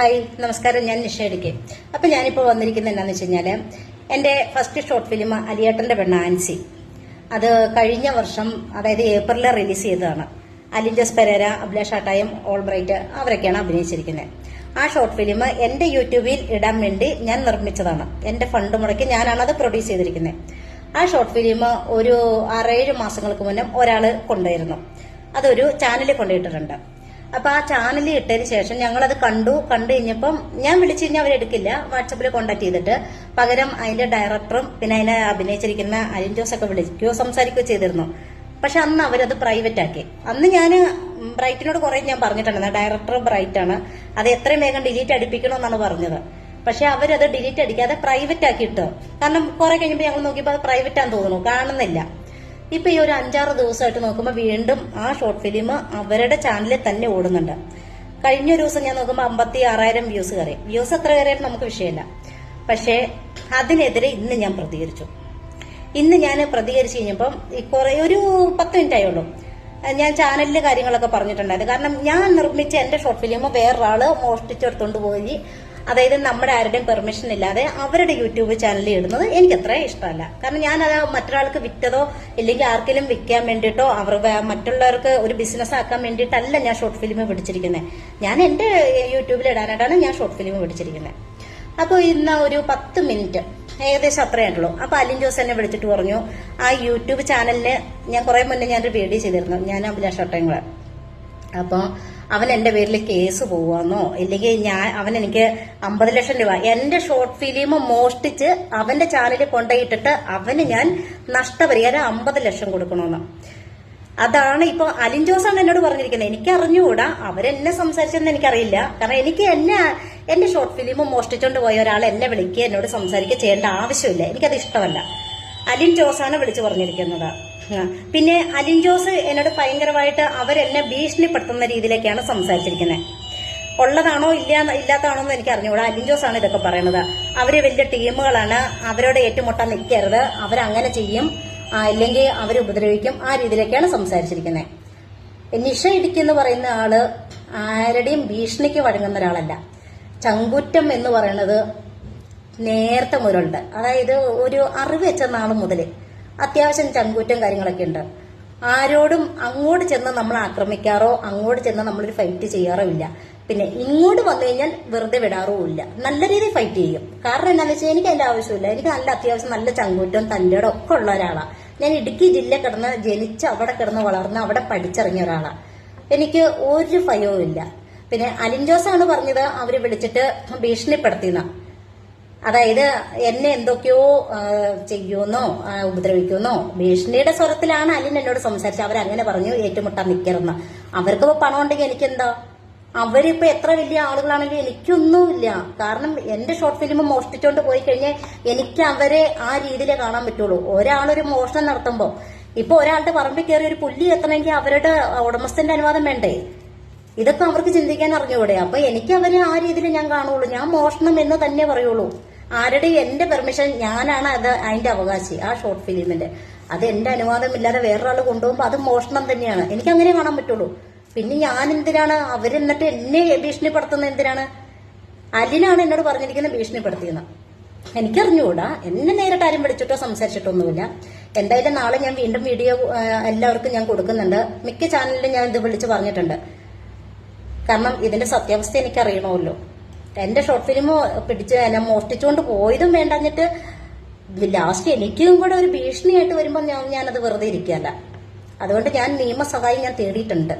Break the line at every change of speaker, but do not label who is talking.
Hi നമസ്കാരം. ഞാൻ നിഷ ഇടുക്കി. അപ്പൊ ഞാനിപ്പോൾ വന്നിരിക്കുന്നത് എന്താണെന്ന് വെച്ച് കഴിഞ്ഞാൽ എന്റെ ഫസ്റ്റ് ഷോർട്ട് ഫിലിം അലിയേട്ടന്റെ പെണ്ണ് ആൻസി. അത് കഴിഞ്ഞ വർഷം അതായത് ഏപ്രിലിൽ റിലീസ് ചെയ്തതാണ്. അലിൻജസ് പെരേര അഭിലാഷ് ആട്ടായം ഓൾബ്രൈറ്റ് അവരൊക്കെയാണ് അഭിനയിച്ചിരിക്കുന്നത് ആ ഷോർട്ട് ഫിലിം എന്റെ യൂട്യൂബിൽ ഇടാൻ വേണ്ടി ഞാൻ നിർമ്മിച്ചതാണ്. എന്റെ ഫണ്ട് മുടക്കി ഞാനാണ് അത് പ്രൊഡ്യൂസ് ചെയ്തിരിക്കുന്നത് ആ ഷോർട്ട് ഫിലിം ഒരു ആറേഴ് മാസങ്ങൾക്ക് മുന്നേ ഒരാൾ കൊണ്ടുവരുന്നു. അതൊരു ചാനലിൽ കൊണ്ടുപോയിട്ടിട്ടുണ്ട് അപ്പൊ ആ ചാനലിൽ ഇട്ടതിന് ശേഷം ഞങ്ങൾ അത് കണ്ടു കണ്ടു കഴിഞ്ഞപ്പം ഞാൻ വിളിച്ചു കഴിഞ്ഞാൽ അവരെടുക്കില്ല വാട്സപ്പിൽ കോണ്ടാക്ട് ചെയ്തിട്ട്. പകരം അതിന്റെ ഡയറക്ടറും പിന്നെ അതിനെ അഭിനയിച്ചിരിക്കുന്ന അരുൺ ജോസ് ഒക്കെ വിളിക്കുകയോ സംസാരിക്കുകയോ ചെയ്തിരുന്നു. പക്ഷെ അന്ന് അവരത് പ്രൈവറ്റ് ആക്കി. അന്ന് ഞാൻ ബ്രൈറ്റിനോട് കുറെ ഞാൻ പറഞ്ഞിട്ടുണ്ടായിരുന്നു ഡയറക്ടർ ബ്രൈറ്റ് ആണ്. അത് എത്രയും വേഗം ഡിലീറ്റ് അടിപ്പിക്കണമെന്നാണ് പറഞ്ഞത്. പക്ഷെ അവരത് ഡിലീറ്റ് അടിക്കാതെ പ്രൈവറ്റ് ആക്കി ഇട്ടു. കാരണം കുറെ കഴിയുമ്പോൾ ഞങ്ങൾ നോക്കിയപ്പോൾ അത് പ്രൈവറ്റ് ആണെന്ന് തോന്നുന്നു. കാണുന്നില്ല. ഇപ്പൊ ഈ ഒരു അഞ്ചാറ് ദിവസമായിട്ട് നോക്കുമ്പോൾ വീണ്ടും ആ ഷോർട്ട് ഫിലിം അവരുടെ ചാനലിൽ തന്നെ ഓടുന്നുണ്ട്. കഴിഞ്ഞ ഒരു ദിവസം ഞാൻ നോക്കുമ്പോൾ അമ്പത്തി ആറായിരം വ്യൂസ് കയറി. വ്യൂസ് എത്ര കയറിയാലും നമുക്ക് വിഷയമില്ല. പക്ഷേ അതിനെതിരെ ഇന്ന് ഞാൻ പ്രതികരിച്ചു. ഇന്ന് ഞാൻ പ്രതികരിച്ചു കഴിഞ്ഞപ്പം കുറെ ഒരു പത്ത് മിനിറ്റ് ആയുള്ളൂ. ഞാൻ ചാനലിലെ കാര്യങ്ങളൊക്കെ പറഞ്ഞിട്ടുണ്ടായിരുന്നു. കാരണം ഞാൻ നിർമ്മിച്ച എന്റെ ഷോർട്ട് ഫിലിം വേറൊരാൾ മോഷ്ടിച്ചെടുത്തോണ്ട് പോയി. അതായത് നമ്മുടെ ആരുടെയും പെർമിഷൻ ഇല്ലാതെ അവരുടെ യൂട്യൂബ് ചാനലിൽ ഇടുന്നത് എനിക്ക് അത്ര ഇഷ്ടമല്ല. കാരണം ഞാൻ അത് മറ്റൊരാൾക്ക് വിറ്റതോ ഇല്ലെങ്കിൽ ആർക്കെങ്കിലും വിൽക്കാൻ വേണ്ടിയിട്ടോ അവർ മറ്റുള്ളവർക്ക് ഒരു ബിസിനസ് ആക്കാൻ വേണ്ടിയിട്ടല്ല ഞാൻ ഷോർട്ട് ഫിലിം പിടിച്ചിരിക്കുന്നത് ഞാൻ എന്റെ യൂട്യൂബിൽ ഇടാനായിട്ടാണ് ഞാൻ ഷോർട്ട് ഫിലിം പിടിച്ചിരിക്കുന്നത് അപ്പോൾ ഇന്ന് ഒരു പത്ത് മിനിറ്റ് ഏകദേശം അത്രയേ ഉള്ളൂ. അപ്പൊ അലിൻ ജോസ് എന്നെ വിളിച്ചിട്ട് പറഞ്ഞു ആ യൂട്യൂബ് ചാനലിന് ഞാൻ കുറെ മുന്നേ ഞാനൊരു വീഡിയോ ചെയ്തിരുന്നു. ഞാൻ അഭിലാഷ് ഒട്ടയും കൂടെ അപ്പോൾ അവൻ എന്റെ പേരിൽ കേസ് പോവാന്നോ? ഇല്ലെങ്കിൽ ഞാൻ അവൻ എനിക്ക് അമ്പത് ലക്ഷം രൂപ. എന്റെ ഷോർട്ട് ഫിലിം മോഷ്ടിച്ച് അവന്റെ ചാനലിൽ കൊണ്ടുപോയിട്ടിട്ട് അവന് ഞാൻ നഷ്ടപരിഹാരം അമ്പത് ലക്ഷം കൊടുക്കണമെന്ന് അതാണ് ഇപ്പൊ അലിൻ ജോസാണ് എന്നോട് പറഞ്ഞിരിക്കുന്നത്. എനിക്ക് അറിഞ്ഞുകൂടാ. അവരെന്നെ സംസാരിച്ചെന്ന് എനിക്കറിയില്ല. കാരണം എനിക്ക് എന്നെ എന്റെ ഷോർട്ട് ഫിലിം മോഷ്ടിച്ചോണ്ട് പോയ ഒരാൾ എന്നെ വിളിക്കുക എന്നോട് സംസാരിക്കുക ചെയ്യേണ്ട ആവശ്യമില്ല. എനിക്കത് ഇഷ്ടമല്ല. അലിൻ ജോസാണ് വിളിച്ചു പറഞ്ഞിരിക്കുന്നത്. പിന്നെ അലിൻ ജോസ് എന്നോട് ഭയങ്കരമായിട്ട് അവരെന്നെ ഭീഷണിപ്പെടുത്തുന്ന രീതിയിലേക്കാണ് സംസാരിച്ചിരിക്കുന്നത് ഉള്ളതാണോ ഇല്ല ഇല്ലാത്തതാണോ എന്ന് എനിക്ക് അറിഞ്ഞുകൂടാ. അലിൻ ജോസ് ആണ് ഇതൊക്കെ പറയുന്നത്. അവർ വലിയ ടീമുകളാണ്. അവരോട് ഏറ്റുമുട്ടാൻ നിൽക്കരുത്. അവരങ്ങനെ ചെയ്യും. അല്ലെങ്കിൽ അവരെ ഉപദ്രവിക്കും. ആ രീതിയിലേക്കാണ് സംസാരിച്ചിരിക്കുന്നത് നിഷ ഇടുക്കി എന്ന് പറയുന്ന ആൾ ആരുടെയും ഭീഷണിക്ക് വഴങ്ങുന്ന ഒരാളല്ല. ചങ്കുറ്റം എന്ന് പറയുന്നത് നേരത്തെ മുതലുണ്ട്. അതായത് ഒരു അറിവ് വെച്ച നാൾ മുതൽ അത്യാവശ്യം ചങ്കൂറ്റം കാര്യങ്ങളൊക്കെ ഉണ്ട്. ആരോടും അങ്ങോട്ട് ചെന്ന് നമ്മൾ ആക്രമിക്കാറോ അങ്ങോട്ട് ചെന്ന് നമ്മളൊരു ഫൈറ്റ് ചെയ്യാറോ ഇല്ല. പിന്നെ ഇങ്ങോട്ട് വന്നു കഴിഞ്ഞാൽ വെറുതെ വിടാറോ ഇല്ല. നല്ല രീതിയിൽ ഫൈറ്റ് ചെയ്യും. കാരണം എന്താണെന്ന് വെച്ചാൽ എനിക്ക് അതിന്റെ ആവശ്യമില്ല. എനിക്ക് നല്ല അത്യാവശ്യം നല്ല ചങ്കൂറ്റം തന്റെ ഒക്കെ ഉള്ള ഒരാളാണ് ഞാൻ ഇടുക്കി ജില്ല കിടന്ന് ജനിച്ച് അവിടെ കിടന്ന് വളർന്ന് അവിടെ പഠിച്ചിറങ്ങിയ ഒരാളാണ് എനിക്ക് ഒരു ഭയവും ഇല്ല. പിന്നെ അലിൻ ജോസാണ് പറഞ്ഞത് അവർ വിളിച്ചിട്ട് ഭീഷണിപ്പെടുത്തിയെന്ന. അതായത് എന്നെ എന്തൊക്കെയോ ചെയ്യുമെന്നോ ഉപദ്രവിക്കുമെന്നോ ഭീഷണിയുടെ സ്വരത്തിലാണ് അലിൻ എന്നോട് സംസാരിച്ചത്. അവരങ്ങനെ പറഞ്ഞു ഏറ്റുമുട്ടാൻ നിൽക്കരുന്ന് അവർക്കിപ്പോ പണം ഉണ്ടെങ്കിൽ എനിക്കെന്താ? അവരിപ്പോ എത്ര വലിയ ആളുകളാണെങ്കിലും എനിക്കൊന്നുമില്ല. കാരണം എന്റെ ഷോർട്ട് ഫിലിം മോഷ്ടിച്ചോണ്ട് പോയി കഴിഞ്ഞാൽ എനിക്ക് അവരെ ആ രീതിയിലേ കാണാൻ പറ്റുള്ളൂ. ഒരാളൊരു മോഷണം നടത്തുമ്പോ ഇപ്പൊ ഒരാളുടെ പറമ്പിൽ കയറി ഒരു പുല്ലി എത്തണമെങ്കിൽ അവരുടെ ഉടമസ്ഥന്റെ അനുവാദം വേണ്ടേ? ഇതൊക്കെ അവർക്ക് ചിന്തിക്കാൻ അറിഞ്ഞൂടെ. അപ്പൊ എനിക്ക് അവരെ ആ രീതിയിൽ ഞാൻ കാണുള്ളൂ. ഞാൻ മോഷണം എന്ന് തന്നെ പറയുള്ളൂ. ആരുടെ എന്റെ പെർമിഷൻ ഞാനാണ് അത് അതിന്റെ അവകാശി ആ ഷോർട്ട് ഫിലിമിന്റെ അത് എന്റെ അനുവാദമില്ലാതെ വേറൊരാൾ കൊണ്ടുപോകുമ്പോൾ അത് മോഷണം തന്നെയാണ്. എനിക്ക് അങ്ങനെ കാണാൻ പറ്റുള്ളൂ. പിന്നെ ഞാൻ എന്തിനാണ് അവരെന്നിട്ട് എന്നെ ഭീഷണിപ്പെടുത്തുന്നത് എന്തിനാണ്? അലിനാണ് എന്നോട് പറഞ്ഞിരിക്കുന്നത് ഭീഷണിപ്പെടുത്തിയെന്ന്. എനിക്കറിഞ്ഞുകൂടാ. എന്നെ നേരിട്ട് ആരും വിളിച്ചിട്ടോ സംസാരിച്ചിട്ടൊന്നുമില്ല എന്തായാലും നാളെ ഞാൻ വീണ്ടും വീഡിയോ എല്ലാവർക്കും ഞാൻ കൊടുക്കുന്നുണ്ട്. മിക്ക ചാനലിലും ഞാൻ ഇത് വിളിച്ച് പറഞ്ഞിട്ടുണ്ട്. കാരണം ഇതിന്റെ സത്യാവസ്ഥ എനിക്ക് അറിയണമല്ലോ എന്റെ ഷോർട്ട് ഫിലിം പിടിച്ച് എന്നെ മോഷ്ടിച്ചുകൊണ്ട് പോയതും വേണ്ടഞ്ഞിട്ട് ലാസ്റ്റ് എനിക്കും കൂടെ ഒരു ഭീഷണിയായിട്ട് വരുമ്പോൾ ഞാൻ ഞാനത് വെറുതെ ഇരിക്കുകയല്ല. അതുകൊണ്ട് ഞാൻ നിയമസഹായം ഞാൻ തേടിയിട്ടുണ്ട്.